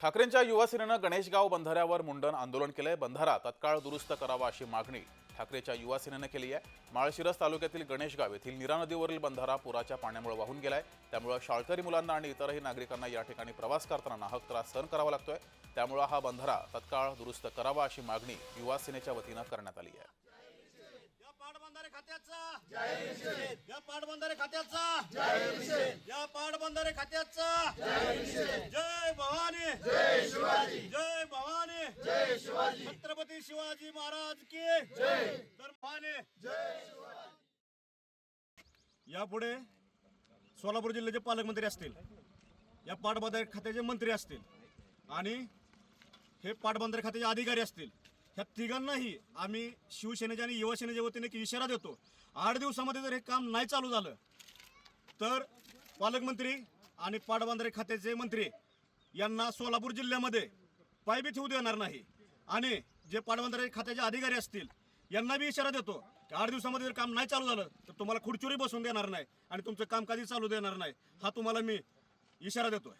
ठाकरेंच्या युवासेनेनं गणेशगाव बंधाऱ्यावर मुंडन आंदोलन केलंय. बंधारा तत्काळ दुरुस्त करावा अशी मागणी ठाकरेच्या युवासेनेनं केली आहे. माळशिरस तालुक्यातील गणेशगाव येथील नीरा नदीवरील बंधारा पुराच्या पाण्यामुळे वाहून गेलाय. त्यामुळे शाळकरी मुलांना आणि इतरही नागरिकांना या ठिकाणी प्रवास करताना नाहक त्रास सहन करावा लागतोय. त्यामुळे हा बंधारा तत्काळ दुरुस्त करावा अशी मागणी युवासेनेच्या वतीनं करण्यात आली आहे. या पाटबंधारे खात्याचा. या पाटबंधारे खात्याचा. या पाटबंधारे खात्याचा. जय भवानी। जय शिवाजी। जय भवानी। जय शिवाजी। छत्रपती शिवाजी महाराज की। जय। तर भवानी। यापुढे सोलापूर जिल्ह्याचे पालकमंत्री असतील. या पाटबंधारे खात्याचे मंत्री असतील. आणि हे पाटबंधारे खात्याचे अधिकारी असतील. ह्या तिघांनाही आम्ही शिवसेनेच्या आणि युवासेनेच्या वतीने एक इशारा देतो. आठ दिवसामध्ये जर हे काम नाही चालू झालं तर पालकमंत्री आणि पाटबंधारे खात्याचे मंत्री यांना सोलापूर जिल्ह्यामध्ये पायबी ठेवू देणार नाही. आणि जे पाटबंधारे खात्याचे अधिकारी असतील यांना बी इशारा देतो की आठ दिवसामध्ये जर काम नाही चालू झालं तर तुम्हाला खुर्चीवरही बसून देणार नाही आणि तुमचं कामकाजही चालू देणार नाही. हा तुम्हाला मी इशारा देतोय.